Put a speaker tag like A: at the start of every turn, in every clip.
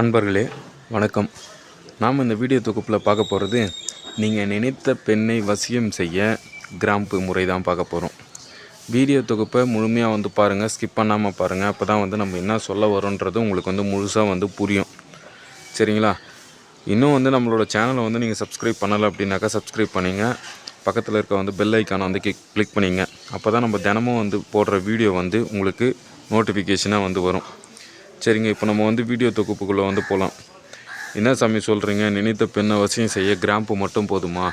A: அன்பர்களே வணக்கம். நாம் இந்த வீடியோ தொகுப்பில் பார்க்க போகிறது நீங்கள் நினைத்த பெண்ணை வசியம் செய்ய கிராம்பு முறை தான் பார்க்க போகிறோம் வீடியோ தொகுப்பை முழுமையாக வந்து பாருங்கள் ஸ்கிப் பண்ணாமல் பாருங்கள் அப்போ தான் வந்து நம்ம என்ன சொல்ல வரோன்றது உங்களுக்கு வந்து முழுசாக வந்து புரியும். சரிங்களா? இன்னும் வந்து நம்மளோட சேனலை வந்து நீங்கள் சப்ஸ்கிரைப் பண்ணலை அப்படின்னாக்கா சப்ஸ்கிரைப் பண்ணிங்க. பக்கத்தில் இருக்க வந்து பெல் ஐக்கானை வந்து கிளிக் பண்ணிங்க. அப்போ தான் நம்ம தினமும் வந்து போடுற வீடியோ வந்து உங்களுக்கு நோட்டிஃபிகேஷனாக வந்து வரும். சரிங்க இப்போ நம்ம வந்து வீடியோ தொகுப்புக்குள்ளே வந்து போகலாம் என்ன சாமி சொல்கிறீங்க நினைத்த பெண்ணை வசியம் செய்ய கிராம்பு மட்டும் போதுமா?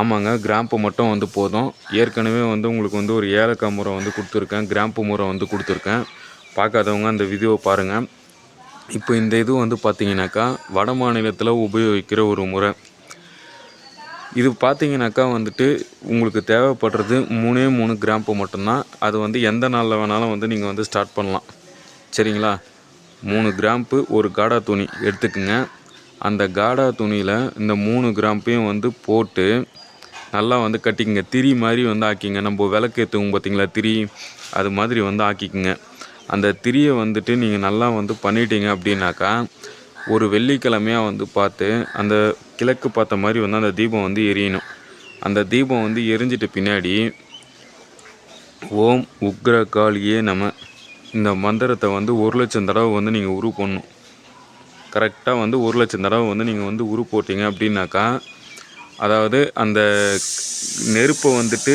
A: ஆமாங்க கிராம்பு மட்டும் வந்து போதும். ஏற்கனவே வந்து உங்களுக்கு வந்து ஒரு ஏலக்காய் முறை வந்து கொடுத்துருக்கேன். கிராம்பு முறை வந்து கொடுத்துருக்கேன். பார்க்காதவங்க அந்த வீடியோவை பாருங்கள் இப்போ இந்த இது வந்து பார்த்தீங்கன்னாக்கா வட மாநிலத்தில் உபயோகிக்கிற ஒரு முறை. இது பார்த்தீங்கன்னாக்கா வந்துட்டு உங்களுக்கு தேவைப்படுறது மூணே மூணு கிராம்பு மட்டும்தான். அது வந்து எந்த நாளில் வேணாலும் வந்து நீங்கள் வந்து ஸ்டார்ட் பண்ணலாம். சரிங்களா? மூணு கிராம்பு ஒரு காடா துணி எடுத்துக்குங்க. அந்த காடா துணியில் இந்த மூணு கிராம்பையும் வந்து போட்டு நல்லா வந்து கட்டிக்கங்க. திரி மாதிரி வந்து ஆக்கிங்க. நம்ம விளக்கு ஏற்றுவோம் பார்த்தீங்களா திரி அது மாதிரி வந்து ஆக்கிக்குங்க. அந்த திரியை வந்துட்டு நீங்கள் நல்லா வந்து பண்ணிட்டீங்க அப்படின்னாக்கா ஒரு வெள்ளிக்கிழமையாக வந்து பார்த்து அந்த கிழக்கு பார்த்த மாதிரி வந்து அந்த தீபம் வந்து எரியணும். அந்த தீபம் வந்து எரிஞ்சிட்ட பின்னாடி ஓம் உக்ர காளியே நம்ம இந்த மந்திரத்தை வந்து ஒரு லட்சம் தடவை வந்து நீங்கள் உரு போடணும். கரெக்டாக வந்து ஒரு லட்சம் தடவை வந்து நீங்கள் வந்து உரு போட்டீங்க அப்படின்னாக்கா அதாவது அந்த நெருப்பை வந்துட்டு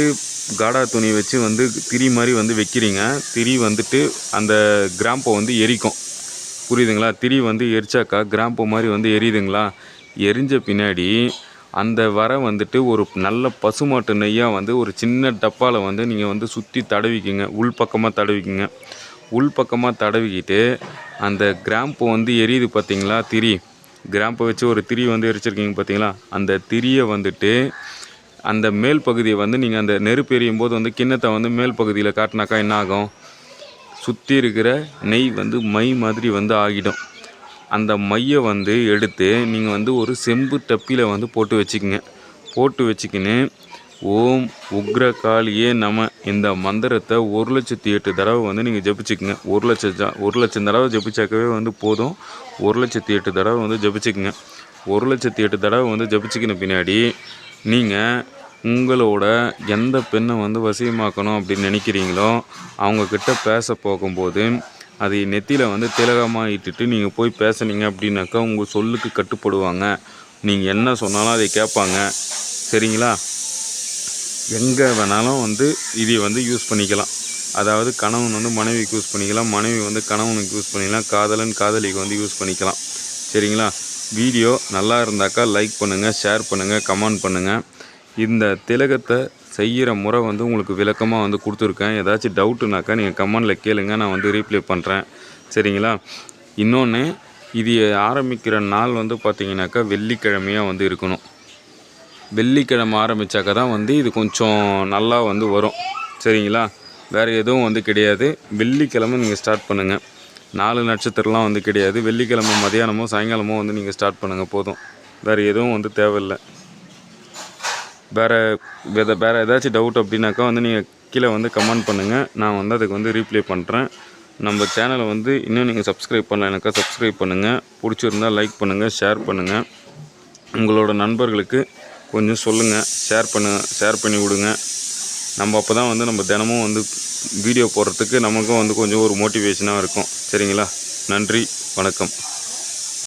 A: காடா துணி வச்சு வந்து திரி மாதிரி வந்து வைக்கிறீங்க. திரி வந்துட்டு அந்த கிராம்பை வந்து எரிக்கும். புரியுதுங்களா? திரி வந்து எரிச்சாக்கா கிராம்பு மாதிரி வந்து எரியுதுங்களா? எரிஞ்ச பின்னாடி அந்த வர வந்துட்டு ஒரு நல்ல பசுமாட்டு நெய்யாக வந்து ஒரு சின்ன டப்பாவில் வந்து நீங்கள் வந்து சுற்றி தடவிக்கிங்க. உள் பக்கமாக தடவிக்கிங்க. உள் பக்கமாக தடவிக்கிட்டு அந்த கிராம்பு வந்து எரியுது பார்த்தீங்களா திரி. கிராம்பை வச்சு ஒரு திரி வந்து எரிச்சிருக்கீங்க பார்த்தீங்களா அந்த திரியை வந்துட்டு அந்த மேல் பகுதியை வந்து நீங்கள் அந்த நெருப்பு எரியும் போது வந்து கிண்ணத்தை வந்து மேல் பகுதியில் காட்டினாக்கா என்ன ஆகும்? சுற்றி இருக்கிற நெய் வந்து மை மாதிரி வந்து ஆகிடும். அந்த மையை வந்து எடுத்து நீங்கள் வந்து ஒரு செம்பு டப்பியில் வந்து போட்டு வச்சுக்கோங்க. போட்டு வச்சுக்கின்னு ஓம் உக்ரகாளியே நம்ம நம. இந்த மந்திரத்தை ஒரு லட்சத்தி எட்டு தடவை வந்து நீங்கள் ஜபிச்சுக்குங்க. ஒரு லட்சம் ஒரு லட்சம் தடவை ஜபிச்சாக்கவே வந்து போதும். ஒரு லட்சத்தி எட்டு தடவை வந்து ஜபிச்சுக்குங்க. ஒரு லட்சத்தி எட்டு தடவை வந்து ஜபிச்சுக்கின பின்னாடி நீங்கள் உங்களோட எந்த பெண்ணை வந்து வசியமாக்கணும் அப்படின்னு நினைக்கிறீங்களோ அவங்கக்கிட்ட பேச போகும்போது அதை நெத்தியில் வந்து திலகமாக இட்டுட்டு நீங்கள் போய் பேசுனீங்க அப்படின்னாக்கா உங்கள் சொல்லுக்கு கட்டுப்படுவாங்க. நீங்கள் என்ன சொன்னாலும் அதை கேட்பாங்க. சரிங்களா? எங்கே வேணாலும் வந்து இதை வந்து யூஸ் பண்ணிக்கலாம். அதாவது கணவன் வந்து மனைவிக்கு யூஸ் பண்ணிக்கலாம். மனைவி வந்து கணவனுக்கு யூஸ் பண்ணிக்கலாம். காதலன் காதலிக்கு வந்து யூஸ் பண்ணிக்கலாம். சரிங்களா? வீடியோ நல்லா இருந்தாக்கா லைக் பண்ணுங்கள் ஷேர் பண்ணுங்கள் கமெண்ட் பண்ணுங்கள் இந்த திலகத்தை செய்கிற முறை வந்து உங்களுக்கு விளக்கமாக வந்து கொடுத்துருக்கேன். ஏதாச்சும் டவுட்டுனாக்கா நீங்கள் கமெண்டில் கேளுங்க. நான் வந்து ரீப்ளை பண்ணுறேன் சரிங்களா? இன்னொன்று இது ஆரம்பிக்கிற நாள் வந்து பார்த்தீங்கன்னாக்கா வெள்ளிக்கிழமையாக வந்து இருக்கணும். வெள்ளிக்கிழமை ஆரம்பித்தாக்கா தான் வந்து இது கொஞ்சம் நல்லா வந்து வரும். சரிங்களா? வேறு எதுவும் வந்து கிடையாது. வெள்ளிக்கிழமை நீங்கள் ஸ்டார்ட் பண்ணுங்கள் நாலு நட்சத்திரம்லாம் வந்து கிடையாது. வெள்ளிக்கிழமை மதியானமோ சாயங்காலமோ வந்து நீங்கள் ஸ்டார்ட் பண்ணுங்கள் போதும். வேறு எதுவும் வந்து தேவையில்லை. வேறு வேறு வேறு ஏதாச்சும் டவுட் அப்படின்னாக்கா வந்து நீங்கள் கீழே வந்து கமெண்ட் பண்ணுங்கள் நான் வந்து அதுக்கு வந்து ரீப்ளை பண்ணுறேன் நம்ம சேனலை வந்து இன்னும் நீங்கள் சப்ஸ்கிரைப் பண்ணலைனாக்கா சப்ஸ்கிரைப் பண்ணுங்கள் பிடிச்சிருந்தா லைக் பண்ணுங்கள் ஷேர் பண்ணுங்கள் உங்களோட நண்பர்களுக்கு கொஞ்சம் சொல்லுங்கள் ஷேர் பண்ணு ஷேர் பண்ணி விடுங்க. நம்ம அப்போ தான் வந்து நம்ம தினமும் வந்து வீடியோ போடுறதுக்கு நமக்கும் வந்து கொஞ்சம் ஒரு மோட்டிவேஷனாக இருக்கும். சரிங்களா? நன்றி வணக்கம்.